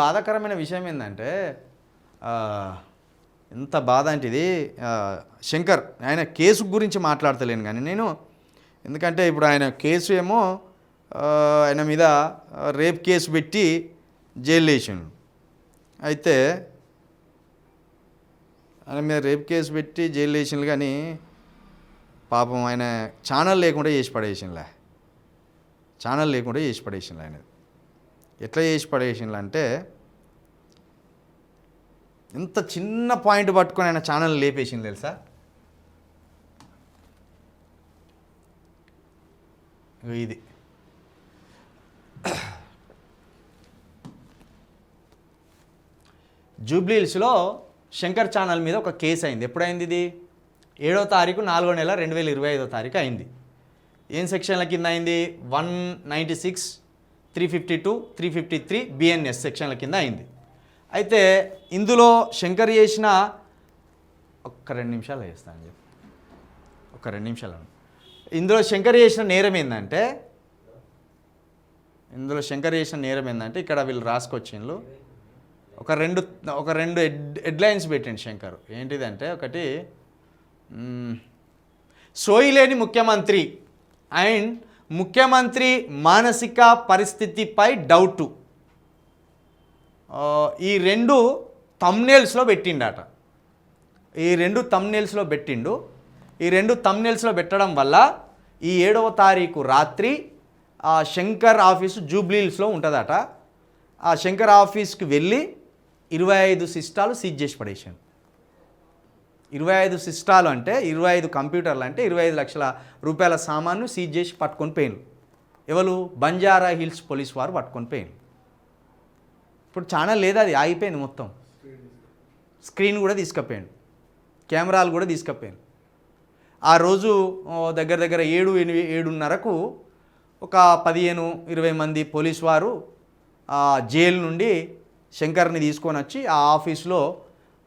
బాధాకరమైన విషయం ఏంటంటే ఇంత ఎంత బాధ అంటే ఇది శంకర్ ఆయన కేసు గురించి మాట్లాడతలేను కానీ నేను. ఎందుకంటే ఇప్పుడు ఆయన కేసు ఏమో ఆయన మీద రేప్ కేసు పెట్టి జైలు వేసిండు. అయితే ఆయన మీద రేప్ కేసు పెట్టి జైలు వేసిండు కానీ పాపం ఆయన ఛానల్ లేకుండా చేసి పడేసిండ్లే. ఛానల్ లేకుండా చేసి పడేసిండ్లే ఆయన. ఎట్లా చేసి పడేసిండ్రు అంటే ఇంత చిన్న పాయింట్ పట్టుకొని ఆయన ఛానల్ లేపేసింది తెలుసా? ఇది. జూబ్లీహిల్స్లో శంకర్ ఛానల్ మీద ఒక కేసు అయింది. ఎప్పుడైంది ఇది? ఏడో తారీఖు నాలుగో నెల రెండు వేల ఇరవై ఐదో తారీఖు అయింది. ఏం సెక్షన్ల కింద అయింది? One ninety six three fifty two three fifty three BNS సెక్షన్ల కింద అయింది. అయితే ఇందులో శంకర్ చేసిన ఒక్క రెండు నిమిషాలు వేస్తాను చెప్పి. ఒక రెండు నిమిషాలు ఇందులో శంకర్ చేసిన నేరం ఏంటంటే ఇందులో శంకర్ చేసిన నేరం ఏంటంటే ఇక్కడ వీళ్ళు రాసుకొచ్చిండ్రు ఒక రెండు ఒక రెండు హెడ్ హెడ్లైన్స్ పెట్టండి శంకర్. ఏంటిదంటే ఒకటి సోయిలేని ముఖ్యమంత్రి అండ్ ముఖ్యమంత్రి మానసిక పరిస్థితిపై డౌటు ఈ రెండు తమ్నేల్స్లో పెట్టిండట. ఈ రెండు తమ్నేల్స్లో పెట్టిండు. ఈ రెండు తమ్నేల్స్లో పెట్టడం వల్ల ఈ ఏడవ తారీఖు రాత్రి ఆ శంకర్ ఆఫీసు జూబ్లీహిల్స్లో ఉంటుందట. ఆ శంకర్ ఆఫీస్కి వెళ్ళి ఇరవై ఐదు సిస్టాలు సీజ్ చేసి పడేసాను ఇరవై ఐదు సిస్టాలు అంటే ఇరవై ఐదు కంప్యూటర్లు అంటే ఇరవై ఐదు లక్షల రూపాయల సామాను సీజ్ చేసి పట్టుకొని పోయిను ఎవరు? బంజారా హిల్స్ పోలీస్ వారు పట్టుకొని పోయిను ఇప్పుడు ఛానల్ లేదు అది ఆగిపోయింది మొత్తం. స్క్రీన్ కూడా తీసుకపోయాడు కెమెరాలు కూడా తీసుకపోయాను ఆ రోజు దగ్గర దగ్గర ఏడు ఎనిమిది ఏడున్నరకు ఒక పదిహేను ఇరవై మంది పోలీస్ వారు ఆ జైలు నుండి శంకర్ని తీసుకొని వచ్చి ఆ ఆఫీస్లో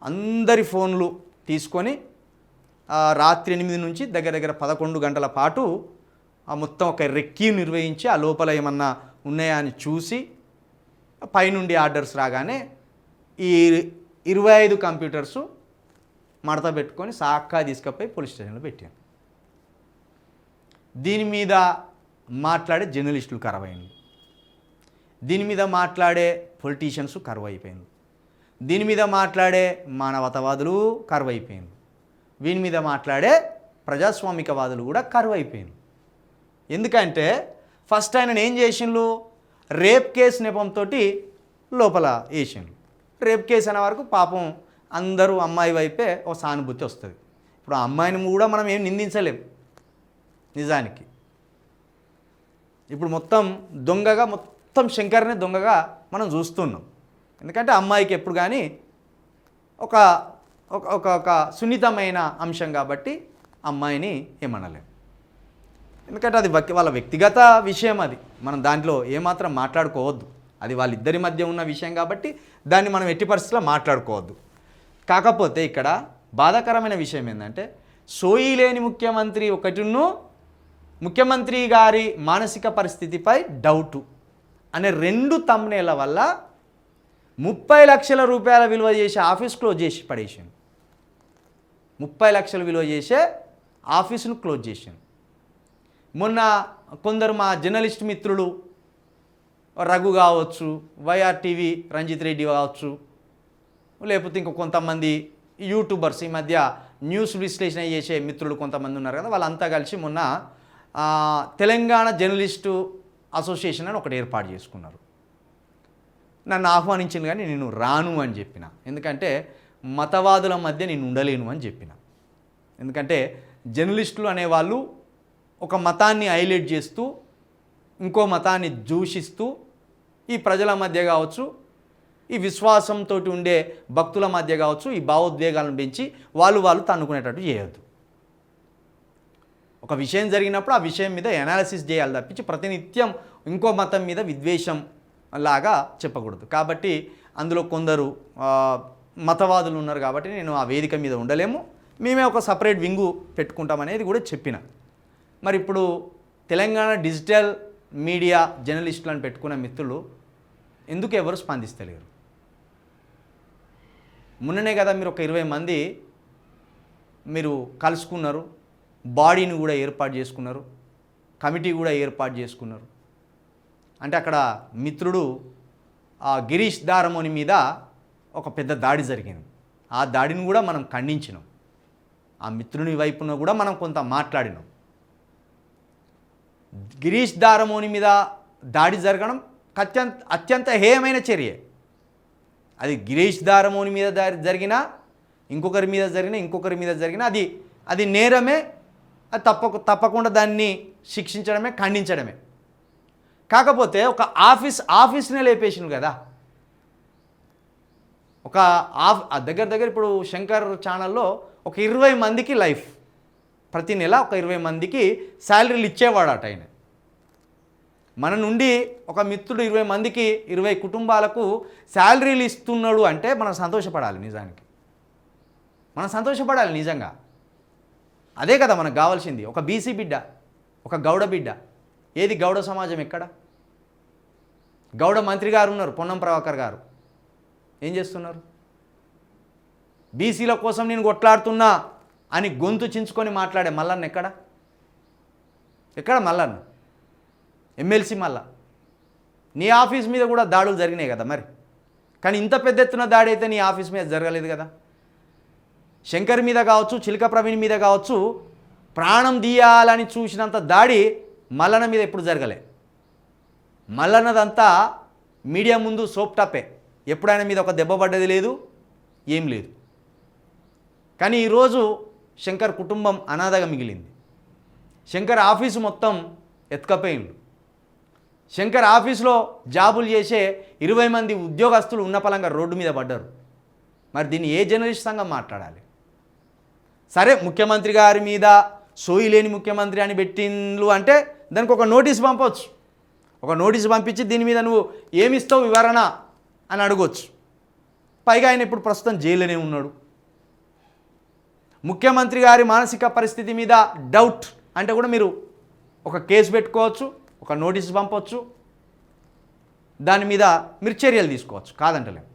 అందరి ఫోన్లు తీసుకొని రాత్రి ఎనిమిది నుంచి దగ్గర దగ్గర పదకొండు గంటల పాటు ఆ మొత్తం ఒక రెక్కీ నిర్వహించి ఆ లోపల ఏమన్నా ఉన్నాయా అని చూసి పైనుండి ఆర్డర్స్ రాగానే ఈ ఇరవై ఐదు కంప్యూటర్స్ మడత పెట్టుకొని సాక్కా తీసుకుపోయి పోలీస్ స్టేషన్లో పెట్టాను. దీని మీద మాట్లాడే జర్నలిస్టులు కరవైంది. దీని మీద మాట్లాడే పొలిటీషియన్స్ కరువు అయిపోయింది దీని మీద మాట్లాడే మానవతవాదులు కరువు అయిపోయింది వీని మీద మాట్లాడే ప్రజాస్వామికవాదులు కూడా కరువు అయిపోయింది ఎందుకంటే ఫస్ట్ ఆయన ఏం చేసిండ్లు రేప్ కేసు నెపంతో లోపల వేసిండు రేప్ కేసు అనే వరకు పాపం అందరూ అమ్మాయి వైపే ఒక సానుభూతి వస్తుంది. ఇప్పుడు ఆ అమ్మాయిని కూడా మనం ఏం నిందించలేం. నిజానికి. ఇప్పుడు మొత్తం దొంగగా మొత్తం శంకర్ని దొంగగా మనం చూస్తున్నాం. ఎందుకంటే అమ్మాయికి ఎప్పుడు కానీ ఒక ఒక ఒక సున్నితమైన అంశం కాబట్టి అమ్మాయిని ఏమనలేం. ఎందుకంటే అది వాళ్ళ వ్యక్తిగత విషయం అది. మనం దాంట్లో ఏమాత్రం మాట్లాడుకోవద్దు. అది వాళ్ళిద్దరి మధ్య ఉన్న విషయం కాబట్టి దాన్ని మనం ఎట్టి పరిస్థితుల్లో మాట్లాడుకోవద్దు. కాకపోతే ఇక్కడ బాధాకరమైన విషయం ఏంటంటే సోయి లేని ముఖ్యమంత్రి ఒకటిను ముఖ్యమంత్రి గారి మానసిక పరిస్థితిపై డౌటు అనే రెండు తమ్నేల వల్ల ముప్పై లక్షల రూపాయల విలువ చేసే ఆఫీస్ క్లోజ్ చేసి పడేసాను ముప్పై లక్షలు విలువ చేసే ఆఫీసును క్లోజ్ చేశాను మొన్న కొందరు మా జర్నలిస్ట్ మిత్రులు రఘు కావచ్చు వైఆర్ టీవీ రంజిత్ రెడ్డి కావచ్చు లేకపోతే ఇంకా కొంతమంది యూట్యూబర్స్ ఈ మధ్య న్యూస్ విశ్లేషణ చేసే మిత్రులు కొంతమంది ఉన్నారు కదా వాళ్ళంతా కలిసి మొన్న తెలంగాణ జర్నలిస్టు అసోసియేషన్ అని ఒకటి ఏర్పాటు చేసుకున్నారు. నన్ను ఆహ్వానించింది కానీ నేను రాను అని చెప్పిన. ఎందుకంటే మతవాదుల మధ్య నేను ఉండలేను అని చెప్పిన. ఎందుకంటే జర్నలిస్టులు అనేవాళ్ళు ఒక మతాన్ని హైలైట్ చేస్తూ ఇంకో మతాన్ని దూషిస్తూ ఈ ప్రజల మధ్య కావచ్చు ఈ విశ్వాసంతో ఉండే భక్తుల మధ్య కావచ్చు ఈ భావోద్వేగాలను పెంచి వాళ్ళు వాళ్ళు తన్నుకునేటట్టు చేయొద్దు. ఒక విషయం జరిగినప్పుడు ఆ విషయం మీద ఎనాలిసిస్ చేయాలి తప్పించి ప్రతినిత్యం ఇంకో మతం మీద విద్వేషం లాగా చెప్పకూడదు. కాబట్టి అందులో కొందరు మతవాదులు ఉన్నారు కాబట్టి నేను ఆ వేదిక మీద ఉండలేము. మేమే ఒక సపరేట్ వింగు పెట్టుకుంటామనేది కూడా చెప్పిన. మరి ఇప్పుడు తెలంగాణ డిజిటల్ మీడియా జర్నలిస్టులను పెట్టుకున్న మిత్రులు ఎందుకు ఎవరు స్పందిస్తలేరు? మొన్ననే కదా మీరు ఒక ఇరవై మంది మీరు కలుసుకున్నారు బాడీని కూడా ఏర్పాటు చేసుకున్నారు కమిటీ కూడా ఏర్పాటు చేసుకున్నారు. అంటే అక్కడ మిత్రుడు ఆ గిరీష్ దారమోని మీద ఒక పెద్ద దాడి జరిగింది. ఆ దాడిని కూడా మనం ఖండించినాం. ఆ మిత్రుని వైపున కూడా మనం కొంత మాట్లాడినాం. గిరీష్ దారమోని మీద దాడి జరగడం అత్యంత అత్యంత హేయమైన చర్య. అది గిరీష్ దారమోని మీద దాడి జరిగినా ఇంకొకరి మీద జరిగినా ఇంకొకరి మీద జరిగినా అది అది నేరమే అది తప్పక తప్పకుండా దాన్ని శిక్షించడమే ఖండించడమే. కాకపోతే ఒక ఆఫీస్ ఆఫీస్నే లేపేసిండు కదా. ఒక ఆఫ్ ఆ దగ్గర దగ్గర ఇప్పుడు శంకర్ ఛానల్లో ఒక ఇరవై మందికి లైఫ్. ప్రతి నెల ఒక ఇరవై మందికి శాలరీలు ఇచ్చేవాడట ఆయన. మన నుండి ఒక మిత్రుడు ఇరవై మందికి ఇరవై కుటుంబాలకు శాలరీలు ఇస్తున్నాడు అంటే మనం సంతోషపడాలి నిజానికి. మనం సంతోషపడాలి నిజంగా. అదే కదా మనకు కావాల్సింది. ఒక బీసీ బిడ్డ ఒక గౌడ బిడ్డ ఏది గౌడ సమాజం ఎక్కడ? గౌడ మంత్రి గారు ఉన్నారు పొన్నం ప్రభాకర్ గారు. ఏం చేస్తున్నారు? బీసీల కోసం నేను కొట్లాడుతున్నా అని గొంతు చించుకొని మాట్లాడే మల్లన్న ఎక్కడ? ఎక్కడ మల్లన్న? ఎమ్మెల్సీ మల్ల. నీ ఆఫీస్ మీద కూడా దాడులు జరిగినాయి కదా మరి. కానీ ఇంత పెద్ద ఎత్తున దాడి అయితే నీ ఆఫీస్ మీద జరగలేదు కదా. శంకర్ మీద కావచ్చు చిలక ప్రవీణ్ మీద కావచ్చు ప్రాణం తీయాలని చూసినంత దాడి మల్లన మీద ఎప్పుడు జరగలే. మల్లన్నదంతా మీడియా ముందు సోప్ టాపే. ఎప్పుడైనా మీద ఒక దెబ్బ పడ్డది లేదు ఏం లేదు. కానీ ఈరోజు శంకర్ కుటుంబం అనాథగా మిగిలింది. శంకర్ ఆఫీసు మొత్తం ఎత్తుకపోయిండు. శంకర్ ఆఫీస్లో జాబులు చేసే ఇరవై మంది ఉద్యోగస్తులు ఉన్న పలంగా రోడ్డు మీద పడ్డారు. మరి దీన్ని ఏ జర్నలిస్ట్ సంఘం మాట్లాడాలి? సరే ముఖ్యమంత్రి గారి మీద సోయి లేని ముఖ్యమంత్రి అని పెట్టిండ్లు అంటే దానికి ఒక నోటీస్ పంపవచ్చు ఒక నోటీస్ పంపించి దీని మీద నువ్వు ఏమిస్తావు వివరణ అని అడగొచ్చు. పైగా ఆయన ఇప్పుడు ప్రస్తుతం జైల్లోనే ఉన్నాడు. ముఖ్యమంత్రి గారి మానసిక పరిస్థితి మీద డౌట్ అంటే కూడా మీరు ఒక కేసు పెట్టుకోవచ్చు ఒక నోటీస్ పంపవచ్చు దాని మీద మీరు చర్యలు తీసుకోవచ్చు కాదంటలేము.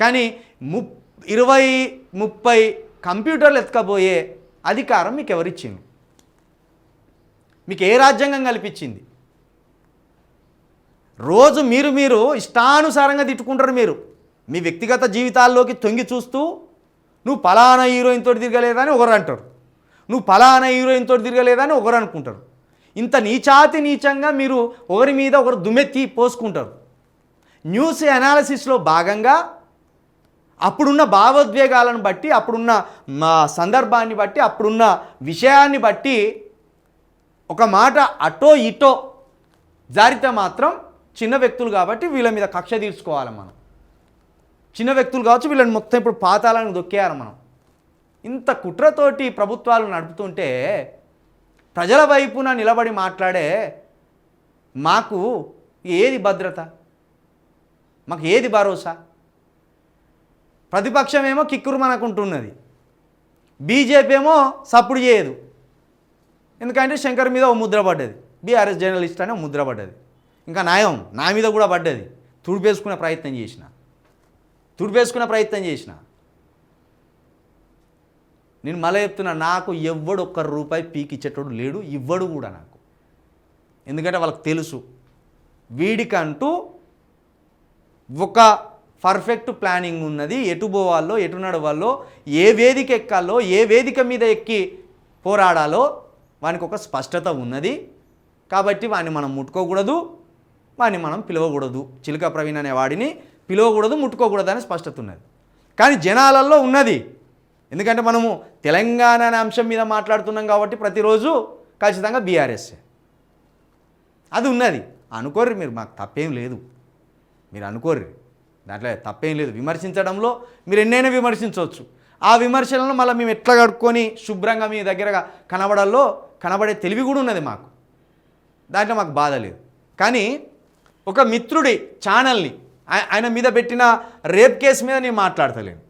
కానీ ము ఇరవై ముప్పై కంప్యూటర్లు ఎత్తుకపోయే అధికారం మీకు ఎవరిచ్చింది? మీకు ఏ రాజ్యాంగం కల్పించింది? రోజు మీరు మీరు ఇష్టానుసారంగా తిట్టుకుంటారు మీరు. మీ వ్యక్తిగత జీవితాల్లోకి తొంగి చూస్తూ నువ్వు పలానా హీరోయిన్ తోటి తిరగలేదని ఒకరు అంటారు. నువ్వు పలానా హీరోయిన్ తోటి తిరగలేదని ఒకరు అనుకుంటారు. ఇంత నీచాతి నీచంగా మీరు ఒకరి మీద ఒకరు దుమ్మెత్తి పోసుకుంటారు. న్యూస్ అనాలిసిస్లో భాగంగా అప్పుడున్న భావోద్వేగాలను బట్టి అప్పుడున్న మా సందర్భాన్ని బట్టి అప్పుడున్న విషయాన్ని బట్టి ఒక మాట అటో ఇటో జారితే మాత్రం చిన్న వ్యక్తులు కాబట్టి వీళ్ళ మీద కక్ష తీర్చుకోవాలి మనం. చిన్న వ్యక్తులు కావచ్చు వీళ్ళని మొత్తం ఇప్పుడు పాతాలను దొక్కేయాలి మనం. ఇంత కుట్రతోటి ప్రభుత్వాలు నడుపుతుంటే ప్రజల వైపున నిలబడి మాట్లాడే మాకు ఏది భద్రత? మాకు ఏది భరోసా? ప్రతిపక్షమేమో కిక్కురు మనకుంటున్నది. బీజేపీ ఏమో సప్పుడు చేయదు. ఎందుకంటే శంకర్ మీద ఓ ముద్ర పడ్డది. బీఆర్ఎస్ జర్నలిస్ట్ అని ఓ ముద్ర పడ్డది. ఇంకా న్యాయం నా మీద కూడా పడ్డది. తుడిపేసుకునే ప్రయత్నం చేసిన. తుడిపేసుకునే ప్రయత్నం చేసిన. నేను మళ్ళీ చెప్తున్నా నాకు ఎవ్వడు ఒక్క రూపాయి పీకి ఇచ్చేటోడు లేడు ఇవ్వడు కూడా నాకు. ఎందుకంటే వాళ్ళకి తెలుసు. వీడికంటూ ఒక పర్ఫెక్ట్ ప్లానింగ్ ఉన్నది. ఎటు పోవాలో ఎటు నడవాలో ఏ వేదిక ఎక్కాలో ఏ వేదిక మీద ఎక్కి పోరాడాలో వానికి ఒక స్పష్టత ఉన్నది. కాబట్టి వాడిని మనం ముట్టుకోకూడదు. వాడిని మనం పిలవకూడదు. చిలుక ప్రవీణ్ అనే వాడిని పిలవకూడదు ముట్టుకోకూడదు అనే స్పష్టత ఉన్నది. కానీ జనాలలో ఉన్నది. ఎందుకంటే మనము తెలంగాణ అనే అంశం మీద మాట్లాడుతున్నాం కాబట్టి ప్రతిరోజు ఖచ్చితంగా బీఆర్ఎస్ అది ఉన్నది. అనుకోర్రి మీరు మాకు తప్పేం లేదు. మీరు అనుకోర్రి. దాంట్లో తప్పేం లేదు. విమర్శించడంలో మీరు ఎన్నైనా విమర్శించవచ్చు. ఆ విమర్శలను మళ్ళీ మేము ఎట్లా కడుక్కొని శుభ్రంగా మీ దగ్గరగా కనబడల్లో కనబడే తెలివి కూడా ఉన్నది మాకు. దాంట్లో మాకు బాధ లేదు. కానీ ఒక మిత్రుడి ఛానల్ని ఆయన మీద పెట్టిన రేప్ కేసు మీద నేను మాట్లాడతలేను.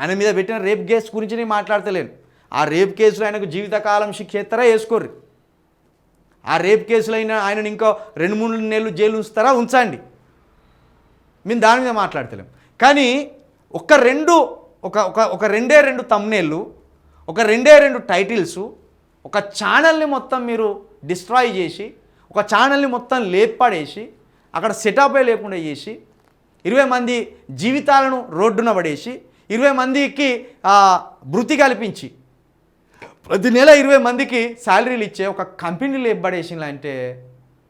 ఆయన మీద పెట్టిన రేప్ కేసు గురించి నేను మాట్లాడతలేను. ఆ రేప్ కేసులో ఆయనకు జీవితకాలం శిక్ష ఎత్తరా వేసుకోర్రి. ఆ రేప్ కేసులో అయినా ఆయనను ఇంకో రెండు మూడు నెలలు జైలు ఉంచుతారా? ఉంచండి. మేము దాని మీద మాట్లాడతలేం. కానీ ఒక్క రెండు ఒక ఒక ఒక రెండే రెండు తమ్నేళ్ళు ఒక రెండే రెండు టైటిల్స్ ఒక ఛానల్ని మొత్తం మీరు డిస్ట్రాయ్ చేసి ఒక ఛానల్ని మొత్తం లేపాడేసి అక్కడ సెటపే లేకుండా చేసి ఇరవై మంది జీవితాలను రోడ్డున పడేసి ఇరవై మందికి భృతి కల్పించి ప్రతి నెల ఇరవై మందికి శాలరీలు ఇచ్చే ఒక కంపెనీలు ఇవ్వబడేసింది అంటే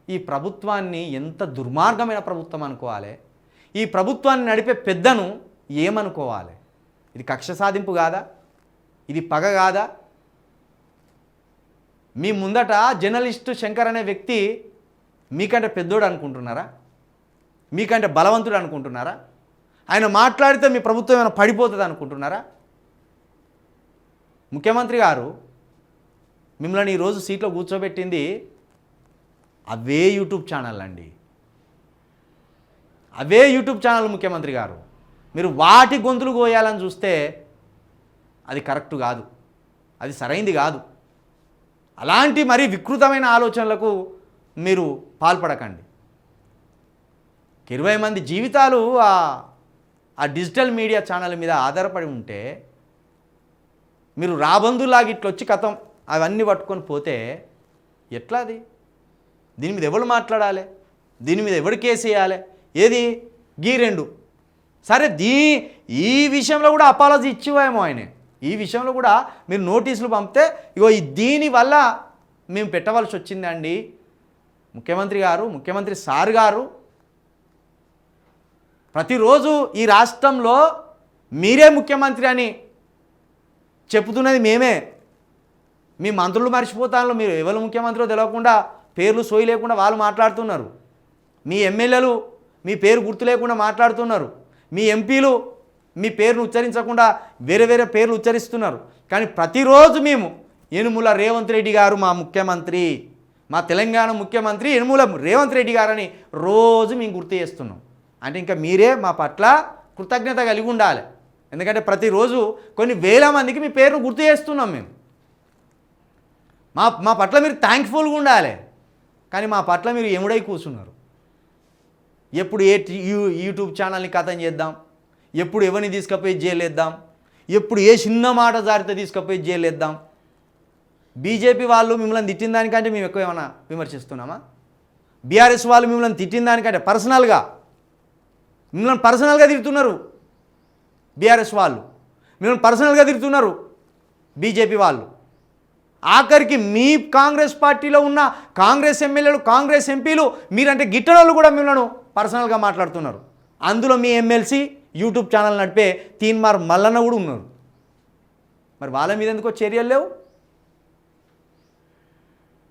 ఈ ప్రభుత్వాన్ని ఎంత దుర్మార్గమైన ప్రభుత్వం అనుకోవాలి? ఈ ప్రభుత్వాన్ని నడిపే పెద్దను ఏమనుకోవాలి? ఇది కక్ష సాధింపు కాదా? ఇది పగ కాదా? మీ ముందట జర్నలిస్టు శంకర్ అనే వ్యక్తి మీకంటే పెద్దోడు అనుకుంటున్నారా? మీకంటే బలవంతుడు అనుకుంటున్నారా? ఆయన మాట్లాడితే మీ ప్రభుత్వం ఏమైనా పడిపోతుంది అనుకుంటున్నారా? ముఖ్యమంత్రి గారు మిమ్మల్ని ఈరోజు సీట్లో కూర్చోబెట్టింది అవే యూట్యూబ్ ఛానల్ అండి. అవే యూట్యూబ్ ఛానల్ ముఖ్యమంత్రి గారు. మీరు వాటి గొంతులు కోయాలని చూస్తే అది కరెక్ట్ కాదు. అది సరైంది కాదు. అలాంటి మరీ వికృతమైన ఆలోచనలకు మీరు పాల్పడకండి. ఇరవై మంది జీవితాలు ఆ ఆ డిజిటల్ మీడియా ఛానల్ మీద ఆధారపడి ఉంటే మీరు రాబందులాగా ఇట్లా వచ్చి కథం అవన్నీ పట్టుకొని పోతే ఎట్లా అది? దీని మీద ఎవరు మాట్లాడాలి? దీని మీద ఎవరు కేసు వేయాలి ఏది? గీ రెండు. సరే దీ ఈ విషయంలో కూడా అపాలజీ ఇచ్చివేమో ఆయన. ఈ విషయంలో కూడా మీరు నోటీసులు పంపితే ఇగో దీనివల్ల దీని వల్ల మేము పెట్టవలసి వచ్చిందండి ముఖ్యమంత్రి గారు ముఖ్యమంత్రి సార్ గారు ప్రతిరోజు ఈ రాష్ట్రంలో మీరే ముఖ్యమంత్రి అని చెప్తున్నది మేమే. మీ మంత్రులు మర్చిపోతాను మీరు ఎవరు ముఖ్యమంత్రిలో తెలియకుండా పేర్లు సోయి లేకుండా వాళ్ళు మాట్లాడుతున్నారు. మీ ఎమ్మెల్యేలు మీ పేరు గుర్తు లేకుండా మాట్లాడుతున్నారు. మీ ఎంపీలు మీ పేరును ఉచ్చరించకుండా వేరే వేరే పేర్లు ఉచ్చరిస్తున్నారు. కానీ ప్రతిరోజు మేము యనుముల రేవంత్ రెడ్డి గారు మా ముఖ్యమంత్రి మా తెలంగాణ ముఖ్యమంత్రి యనుముల రేవంత్ రెడ్డి గారని రోజు మేము గుర్తు చేస్తున్నాం. అంటే ఇంకా మీరే మా పట్ల కృతజ్ఞత కలిగి ఉండాలి. ఎందుకంటే ప్రతిరోజు కొన్ని వేల మందికి మీ పేరును గుర్తు చేస్తున్నాం మేము. మా మా పట్ల మీరు థ్యాంక్ఫుల్గా ఉండాలి. కానీ మా పట్ల మీరు ఎముడై కూర్చున్నారు. ఎప్పుడు ఏ టీ- యూ- యూట్యూబ్ ఛానల్ని కథం చేద్దాం? ఎప్పుడు ఎవరిని తీసుకుపోయి జైలేద్దాం? ఎప్పుడు ఏ చిన్న మాట జారితో తీసుకుపోయి జైలేద్దాం? బీజేపీ వాళ్ళు మిమ్మల్ని తిట్టిన దానికంటే మేము ఎక్కువ ఏమైనా విమర్శిస్తున్నామా? బీఆర్ఎస్ వాళ్ళు మిమ్మల్ని తిట్టిన దానికంటే పర్సనల్గా మిమ్మల్ని పర్సనల్గా తిడుతున్నారు బీఆర్ఎస్ వాళ్ళు. మిమ్మల్ని పర్సనల్గా తిడుతున్నారు బీజేపీ వాళ్ళు. ఆఖరికి మీ కాంగ్రెస్ పార్టీలో ఉన్న కాంగ్రెస్ ఎమ్మెల్యేలు కాంగ్రెస్ ఎంపీలు మీరంటే గిట్టనోళ్ళు కూడా మిమ్మల్ని పర్సనల్గా మాట్లాడుతున్నారు. అందులో మీ ఎమ్మెల్సీ యూట్యూబ్ ఛానల్ నడిపే తీన్మార్ మల్లన్న కూడా ఉన్నారు. మరి వాళ్ళ మీద ఎందుకో చర్యలు లేవు?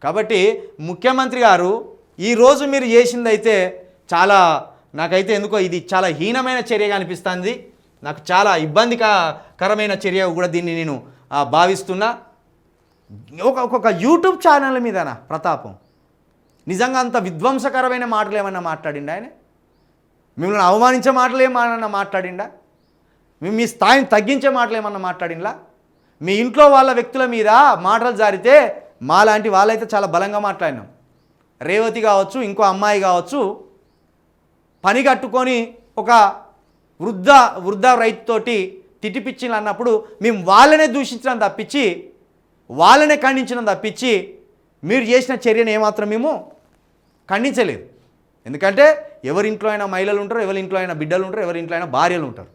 కాబట్టి ముఖ్యమంత్రి గారు ఈరోజు మీరు చేసిందైతే చాలా నాకైతే ఎందుకో ఇది చాలా హీనమైన చర్యగా అనిపిస్తుంది. నాకు చాలా ఇబ్బందికరమైన చర్య కూడా దీన్ని నేను భావిస్తున్నా. ఒక ఒక్కొక్క యూట్యూబ్ ఛానల్ మీదనా ప్రతాపం? నిజంగా అంత విధ్వంసకరమైన మాటలు ఏమన్నా మాట్లాడిండా ఆయన? మిమ్మల్ని అవమానించే మాటలు ఏమన్నా మాట్లాడిండా? మీ మీ స్థాయిని తగ్గించే మాటలు ఏమన్నా మాట్లాడిండ్లా మీ ఇంట్లో వాళ్ళ వ్యక్తుల మీద మాటలు జారితే మాలాంటి వాళ్ళైతే చాలా బలంగా మాట్లాడినాం. రేవతి కావచ్చు ఇంకో అమ్మాయి కావచ్చు పని కట్టుకొని ఒక వృద్ధ వృద్ధ రైతుతోటి తిట్టిపిచ్చిన అన్నప్పుడు మేము వాళ్ళనే దూషించడం తప్పించి వాళ్ళనే ఖండించడం తప్పించి మీరు చేసిన చర్యను ఏమాత్రం మేము ఖండించలేదు. ఎందుకంటే ఎవరింట్లో అయినా మహిళలు ఉంటారు ఎవరి ఇంట్లో అయినా బిడ్డలు ఉంటారు ఎవరి ఇంట్లో అయినా భార్యలు ఉంటారు.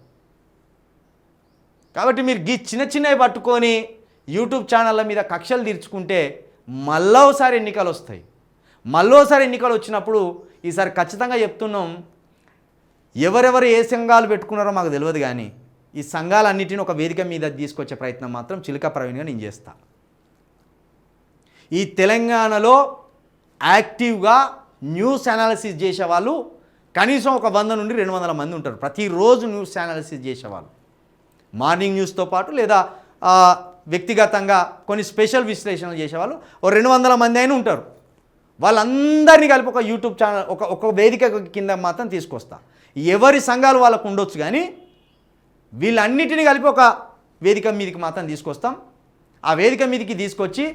కాబట్టి మీరు గీ చిన్న చిన్నవి పట్టుకొని యూట్యూబ్ ఛానళ్ళ మీద కక్షలు తీర్చుకుంటే మళ్ళోసారి ఎన్నికలు వస్తాయి. మళ్ళోసారి ఎన్నికలు వచ్చినప్పుడు ఈసారి ఖచ్చితంగా చెప్తున్నాం ఎవరెవరు ఏ సంఘాలు పెట్టుకున్నారో మాకు తెలియదు కానీ ఈ సంఘాలన్నిటిని ఒక వేదిక మీద తీసుకొచ్చే ప్రయత్నం మాత్రం చిలుక ప్రవీణ్గా నేను చేస్తా. ఈ తెలంగాణలో యాక్టివ్గా న్యూస్ అనాలిసిస్ చేసేవాళ్ళు కనీసం ఒక వంద నుండి రెండు వందల మంది ఉంటారు. ప్రతిరోజు న్యూస్ అనాలిసిస్ చేసేవాళ్ళు. మార్నింగ్ న్యూస్తో పాటు లేదా వ్యక్తిగతంగా కొన్ని స్పెషల్ విశ్లేషణలు చేసేవాళ్ళు. ఓ రెండు వందల మంది అయినా ఉంటారు. వాళ్ళందరినీ కలిపి ఒక యూట్యూబ్ ఛానల్ ఒక ఒక వేదిక కింద మాత్రం తీసుకొస్తా. ఎవరి సంఘాలు వాళ్ళకు ఉండొచ్చు కానీ వీళ్ళన్నిటినీ కలిపి ఒక వేదిక మీదకి మాత్రం తీసుకొస్తాం. ఆ వేదిక మీదకి తీసుకొచ్చి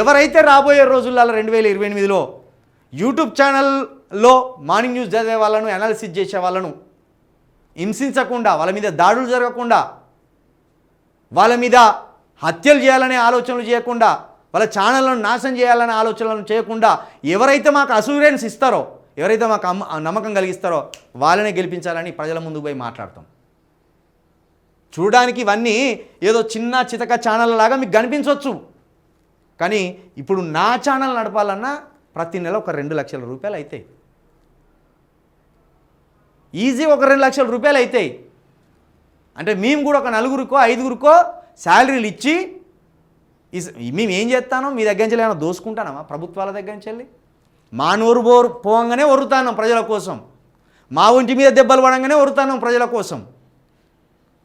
ఎవరైతే రాబోయే రోజులలో రెండు వేల ఇరవై ఎనిమిదిలో యూట్యూబ్ ఛానల్లో మార్నింగ్ న్యూస్ చదివే వాళ్ళను అనాలిసిస్ చేసే వాళ్ళను హింసించకుండా వాళ్ళ మీద దాడులు జరగకుండా వాళ్ళ మీద హత్యలు చేయాలనే ఆలోచనలు చేయకుండా వాళ్ళ ఛానళ్ళను నాశనం చేయాలనే ఆలోచనలను చేయకుండా ఎవరైతే మాకు అసూరెన్స్ ఇస్తారో ఎవరైతే మాకు అమ్మ నమ్మకం కలిగిస్తారో వాళ్ళనే గెలిపించాలని ప్రజల ముందుకు పోయి మాట్లాడతాం. చూడడానికి ఇవన్నీ ఏదో చిన్న చితక ఛానల్ లాగా మీకు కనిపించవచ్చు కానీ ఇప్పుడు నా ఛానల్ నడపాలన్నా ప్రతి నెల ఒక రెండు లక్షల రూపాయలు అవుతాయి ఈజీ ఒక రెండు లక్షల రూపాయలు అవుతాయి అంటే మేము కూడా ఒక నలుగురికో ఐదుగురికో శాలరీలు ఇచ్చి మేము ఏం చేస్తానో మీ దగ్గర నుంచి ఏమైనా దోసుకుంటానమ్మా ప్రభుత్వాల దగ్గర నుంచి వెళ్ళి? మా నోరు బోరు పోవంగానే వరుతాను ప్రజల కోసం. మా ఒంటి మీద దెబ్బలు పడంగానే వరుతాను ప్రజల కోసం.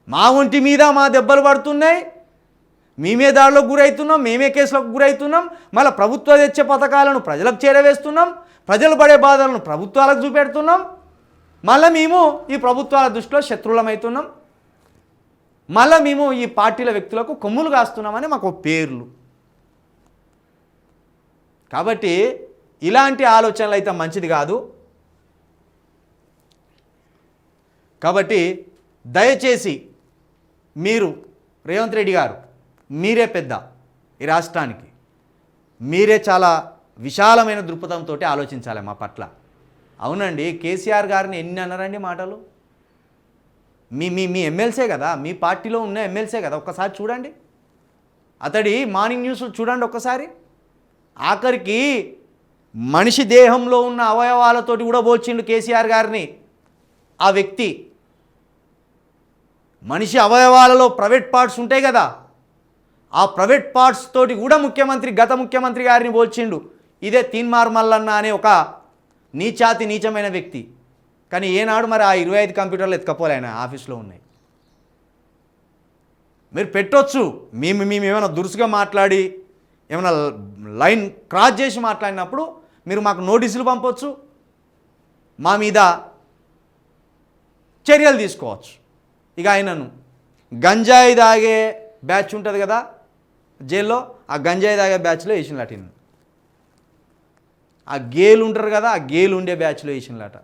మా ఒంటి మీద మా దెబ్బలు పడుతున్నాయి. మేమే దాడిలోకి గురవుతున్నాం మేమే కేసులకు గురవుతున్నాం మళ్ళీ ప్రభుత్వ తెచ్చే పథకాలను ప్రజలకు చేరవేస్తున్నాం ప్రజలు పడే బాధలను ప్రభుత్వాలకు చూపెడుతున్నాం మళ్ళీ మేము ఈ ప్రభుత్వాల దృష్టిలో శత్రువులమవుతున్నాం మళ్ళీ మేము ఈ పార్టీల వ్యక్తులకు కొమ్ములు కాస్తున్నామని మాకు పేర్లు. కాబట్టి ఇలాంటి ఆలోచనలు అయితే మంచిది కాదు. కాబట్టి దయచేసి మీరు రేవంత్ రెడ్డి గారు మీరే పెద్ద ఈ రాష్ట్రానికి. మీరే చాలా విశాలమైన దృక్పథంతో ఆలోచించాలి మా పట్ల. అవునండి కేసీఆర్ గారిని ఎన్ని అన్నారండి మాటలు? మీ మీ మీ ఎమ్మెల్సే కదా మీ పార్టీలో ఉన్న ఎమ్మెల్సే కదా ఒక్కసారి చూడండి. అతడి మార్నింగ్ న్యూస్ చూడండి ఒక్కసారి. ఆఖరికి మనిషి దేహంలో ఉన్న అవయవాలతోటి కూడా పోల్చిండు కేసీఆర్ గారిని. ఆ వ్యక్తి మనిషి అవయవాలలో ప్రైవేట్ పార్ట్స్ ఉంటాయి కదా ఆ ప్రైవేట్ పార్ట్స్ తోటి కూడా ముఖ్యమంత్రి గత ముఖ్యమంత్రి గారిని పోల్చిండు. ఇదే తీన్మార్ మల్లన్న అనే ఒక నీచాతి నీచమైన వ్యక్తి. కానీ ఏనాడు మరి ఆ ఇరవై ఐదు కంప్యూటర్లు ఎత్తుకపోలే ఆయన ఆఫీస్లో ఉన్నాయి. మీరు పెట్టొచ్చు. మేము మేము ఏమైనా దురుసుగా మాట్లాడి ఏమైనా లైన్ క్రాస్ చేసి మాట్లాడినప్పుడు మీరు మాకు నోటీసులు పంపొచ్చు. మా మీద చర్యలు తీసుకోవచ్చు. ఇక ఆయనను గంజాయి తాగే బ్యాచ్ ఉంటుంది కదా జైల్లో ఆ గంజాయి తాగే బ్యాచ్లో వేసినలాట ఈయన. ఆ గేలు ఉంటారు కదా ఆ గేలు ఉండే బ్యాచ్లో వేసినలాట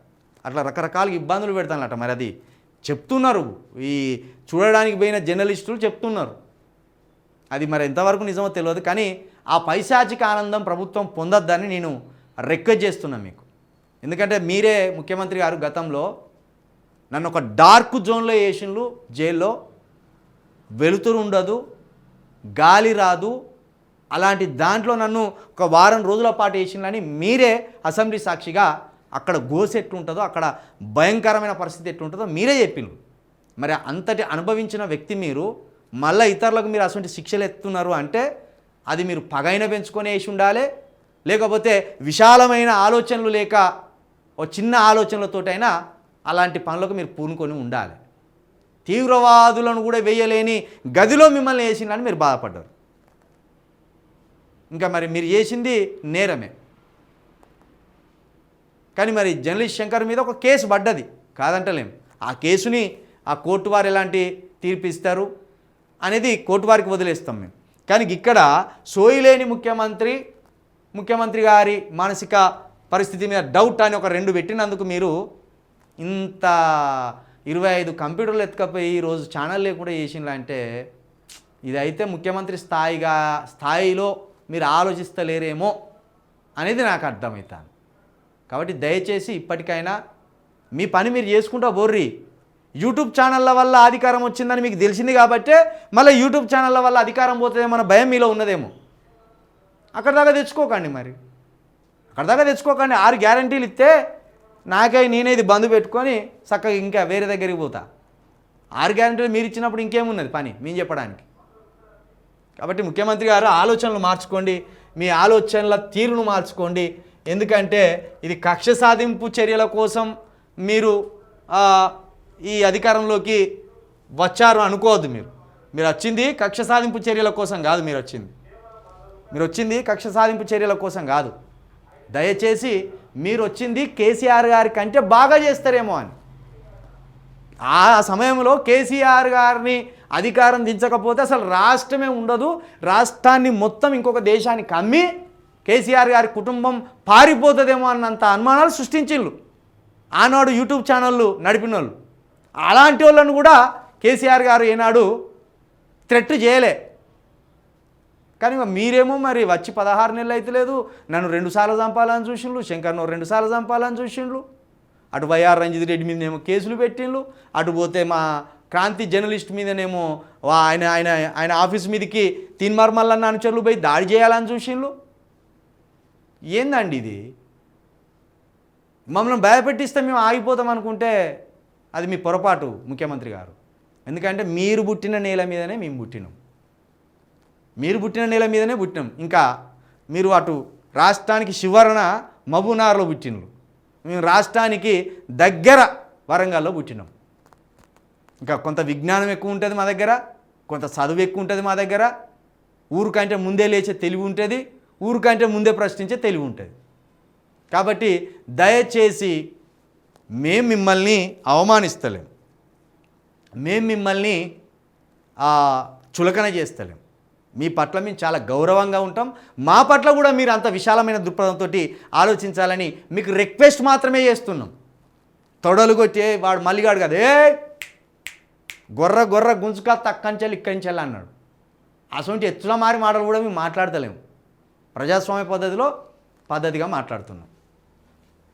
అట్లా రకరకాల ఇబ్బందులు పెడతానట మరి అది. చెప్తున్నారు. ఈ చూడడానికి పోయిన జర్నలిస్టులు చెప్తున్నారు. అది మరి ఎంతవరకు నిజమో తెలియదు కానీ ఆ పైశాచిక ఆనందం ప్రభుత్వం పొందొద్దని నేను రిక్వెస్ట్ చేస్తున్నా మీకు. ఎందుకంటే మీరే ముఖ్యమంత్రి గారు గతంలో నన్ను ఒక డార్క్ జోన్లో వేసిండ్రు జైల్లో వెలుతురు ఉండదు గాలి రాదు. అలాంటి దాంట్లో నన్ను ఒక వారం రోజుల పాటు వేసిండ్లని మీరే అసెంబ్లీ సాక్షిగా అక్కడ గోసె ఎట్లుంటుందో అక్కడ భయంకరమైన పరిస్థితి ఎట్లుంటుందో మీరే చెప్పిండ్రు మరి అంతటి అనుభవించిన వ్యక్తి మీరు మళ్ళీ ఇతరులకు మీరు అటువంటి శిక్షలు ఎత్తున్నారు అంటే అది మీరు పగైన పెంచుకొని వేసి ఉండాలి. లేకపోతే విశాలమైన ఆలోచనలు లేక ఓ చిన్న ఆలోచనలతోటైనా అలాంటి పనులకు మీరు పూనుకొని ఉండాలి. తీవ్రవాదులను కూడా వేయలేని గదిలో మిమ్మల్ని వేసిందని మీరు బాధపడ్డారు. ఇంకా మరి మీరు చేసింది నేరమే. కానీ మరి జర్నలిస్ట్ శంకర్ మీద ఒక కేసు పడ్డది కాదంటలేం. ఆ కేసుని ఆ కోర్టు వారు ఎలాంటి తీర్పు ఇస్తారు అనేది కోర్టు వారికి వదిలేస్తాం మేము. కానీ ఇక్కడ సోయిలేని ముఖ్యమంత్రి ముఖ్యమంత్రి గారి మానసిక పరిస్థితి మీద డౌట్ అని ఒక రెండు పెట్టినందుకు మీరు ఇంత ఇరవై ఐదు కంప్యూటర్లు ఎత్తుకపోయి ఈరోజు ఛానల్ లేకుండా చేసిండ్రు అంటే ఇదైతే ముఖ్యమంత్రి స్థాయిగా స్థాయిలో మీరు ఆలోచిస్తలేరేమో అనేది నాకు అర్థమవుతాను కాబట్టి దయచేసి ఇప్పటికైనా మీ పని మీరు చేసుకుంటా బోర్రి యూట్యూబ్ ఛానళ్ళ వల్ల అధికారం వచ్చిందని మీకు తెలిసింది కాబట్టే మళ్ళీ యూట్యూబ్ ఛానళ్ళ వల్ల అధికారం పోతుందేమో అన్న భయం మీలో ఉన్నదేమో. అక్కడ దాకా తెచ్చుకోకండి మరి. అక్కడ దాకా తెచ్చుకోకండి. ఆరు గ్యారంటీలు ఇస్తే నాకై నేనే ఇది బంద్ పెట్టుకొని చక్కగా ఇంకా వేరే దగ్గరికి పోతా. ఆరు గ్యారంటీలు మీరు ఇచ్చినప్పుడు ఇంకేమున్నది పని? మేము చెప్పడానికి. కాబట్టి ముఖ్యమంత్రి గారు ఆలోచనలు మార్చుకోండి మీ ఆలోచనల తీరును మార్చుకోండి. ఎందుకంటే ఇది కక్ష సాధింపు చర్యల కోసం మీరు ఈ అధికారంలోకి వచ్చారు అనుకోవద్దు మీరు. మీరు వచ్చింది కక్ష సాధింపు చర్యల కోసం కాదు మీరు వచ్చింది. మీరు వచ్చింది కక్ష సాధింపు చర్యల కోసం కాదు. దయచేసి మీరు వచ్చింది కేసీఆర్ గారి కంటే బాగా చేస్తారేమో అని. ఆ సమయంలో కేసీఆర్ గారిని అధికారం దించకపోతే అసలు రాష్ట్రమే ఉండదు. రాష్ట్రాన్ని మొత్తం ఇంకొక దేశానికి అమ్మి కేసీఆర్ గారి కుటుంబం పారిపోతుందేమో అన్నంత అనుమానాలు సృష్టించిండ్రు ఆనాడు యూట్యూబ్ ఛానళ్ళు నడిపిన వాళ్ళు అలాంటి వాళ్ళను కూడా కేసీఆర్ గారు ఏనాడు థ్రెట్ చేయలే. కానీ మీరేమో మరి వచ్చి పదహారు నెలలు అయితే లేదు నన్ను రెండుసార్లు చంపాలని చూసిండ్రు శంకర్ను రెండుసార్లు చంపాలని చూసిండ్రు. అటు వైఆర్ రంజిత్ రెడ్డి మీదనేమో కేసులు పెట్టిండ్రు అటు పోతే మా క్రాంతి జర్నలిస్ట్ మీదనేమో వా- ఆయన ఆయన ఆయన ఆఫీస్ మీదకి తీన్మార్మల్లన్న అనుచరులు పోయి దాడి చేయాలని చూసిండ్రు. ఏందండి ఇది? మమ్మల్ని భయపెట్టిస్తే మేము ఆగిపోతాం అనుకుంటే అది మీ పొరపాటు ముఖ్యమంత్రి గారు. ఎందుకంటే మీరు పుట్టిన నేల మీదనే మేము పుట్టినాం. మీరు పుట్టిన నేల మీదనే పుట్టినాం. ఇంకా మీరు అటు రాష్ట్రానికి శివరణ మబునార్లో పుట్టినరు మేము రాష్ట్రానికి దగ్గర వరంగల్లో పుట్టినాం. ఇంకా కొంత విజ్ఞానం ఎక్కువ ఉంటుంది మా దగ్గర కొంత చదువు ఎక్కువ ఉంటుంది మా దగ్గర. ఊరికంటే ముందే లేచే తెలివి ఉంటుంది ఊరికంటే ముందే ప్రశ్నించే తెలివి ఉంటుంది. కాబట్టి దయచేసి మేము మిమ్మల్ని అవమానిస్తలేం. మేము మిమ్మల్ని చులకన చేస్తలేం. మీ పట్ల మేము చాలా గౌరవంగా ఉంటాం. మా పట్ల కూడా మీరు అంత విశాలమైన దృక్పథంతో ఆలోచించాలని మీకు రిక్వెస్ట్ మాత్రమే చేస్తున్నాం. తొడలుగొచ్చే వాడు మల్లిగాడు కదా. ఏ! గొర్ర గొర్ర గుంజుక తక్కంచెలు ఇక్కంచెలు అన్నాడు. అటువంటి ఎత్తుల మారి మాటలు కూడా మేము మాట్లాడతలేము. ప్రజాస్వామ్య పద్ధతిలో పద్ధతిగా మాట్లాడుతున్నాం.